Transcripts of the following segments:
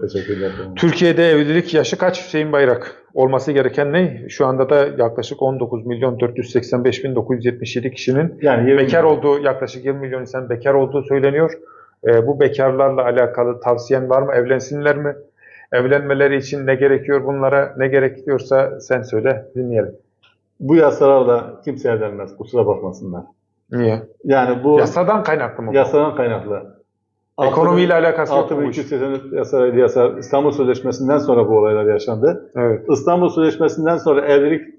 Teşekkürler. Türkiye'de evlilik yaşı kaç Hüseyin Bayrak? Olması gereken ne? Şu anda da yaklaşık 19 milyon 485 bin 977 kişinin Yani 20 bekar olduğu, yaklaşık 20 milyon insan bekar olduğu söyleniyor. Ee, bu bekarlarla alakalı tavsiyen var mı? Evlensinler mi? Evlenmeleri için ne gerekiyor bunlara? Ne gerekiyorsa sen söyle, dinleyelim. Bu yasalarla kimse evlenmez. Kusura bakmasınlar. Niye? Yani bu Yasadan kaynaklı mı? yasadan kaynaklı. Ekonomiyle alakası yok bu iş? 6283 yasa, yasa İstanbul Sözleşmesi'nden sonra bu olaylar yaşandı. Evet. İstanbul Sözleşmesi'nden sonra evlilik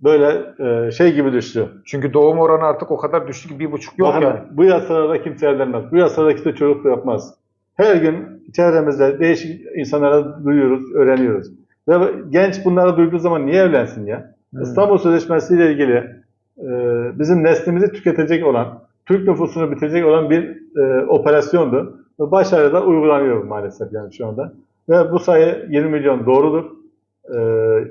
böyle e, şey gibi düştü. Çünkü doğum oranı artık o kadar düştü ki bir buçuk yok Bakın yani. bu yasalarla kimse evlenmez. Bu yasalarla kimse çocuk yapmaz. Her gün çevremizde değişik insanlara duyuyoruz, öğreniyoruz. Ve genç bunları duyduğu zaman niye evlensin ya? Hmm. İstanbul Sözleşmesi ile ilgili e, bizim neslimizi tüketecek olan, Türk nüfusunu bitirecek olan bir e, operasyondu. Ve başarıyla uygulanıyor maalesef yani şu anda. Ve bu sayı 20 milyon doğrudur. E,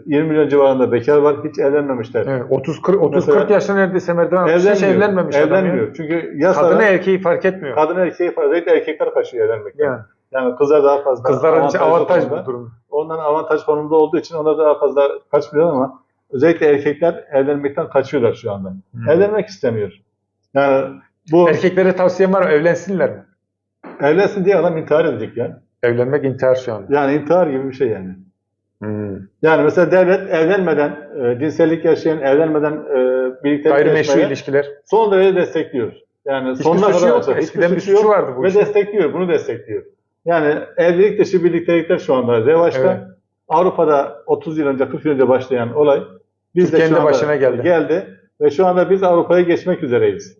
20 milyon civarında bekar var. Hiç evlenmemişler. Evet, 30 40 30 Mesela- 40 yaşında neredeyse merdiven atmış, hiç Evlenmiyor. evlenmemiş adam ya. Evlenmiyor. Çünkü yasa Kadını erkeği fark etmiyor. kadın erkeği fazla değil, erkekler kaçıyor evlenmekten. Yani Yani kızlar daha fazla kızların için avantaj bu durum. Onların avantaj konumda olduğu için onlar daha fazla kaçmıyor ama özellikle erkekler evlenmekten kaçıyorlar şu anda. Hmm. Evlenmek istemiyor. Yani bu Erkeklere tavsiyem var mı? Evlensinler mi? evlensin diye adam intihar edecek ya. Evlenmek intihar şu anda. Yani intihar gibi bir şey yani. Hmm. Yani mesela devlet evlenmeden, e, cinsellik yaşayan, evlenmeden e, birlikte Gayrimeşru yaşamaya ilişkiler. son derece destekliyor. Yani Hiçbir sonuna suçu kadar yok. olsa hiçbir Eskiden bir suçu suçu yok vardı bu ve işin. destekliyor, bunu destekliyor. Yani evlilik dışı birliktelikler şu anda revaçta. Evet. Avrupa'da 30 yıl önce, 40 yıl önce başlayan olay bizde Türkiye'nin şu de anda başına geldi. geldi ve şu anda biz Avrupa'ya geçmek üzereyiz.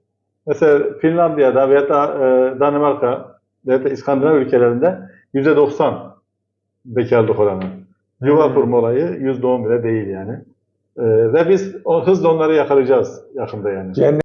Mesela Finlandiya'da veya da e, Danimarka veya da İskandinav ülkelerinde %90 bekarlık oranı. Yuva Hmm. kurma olayı %10 bile değil yani. E, ve biz o hızla onları yakalayacağız yakında yani. Cehennem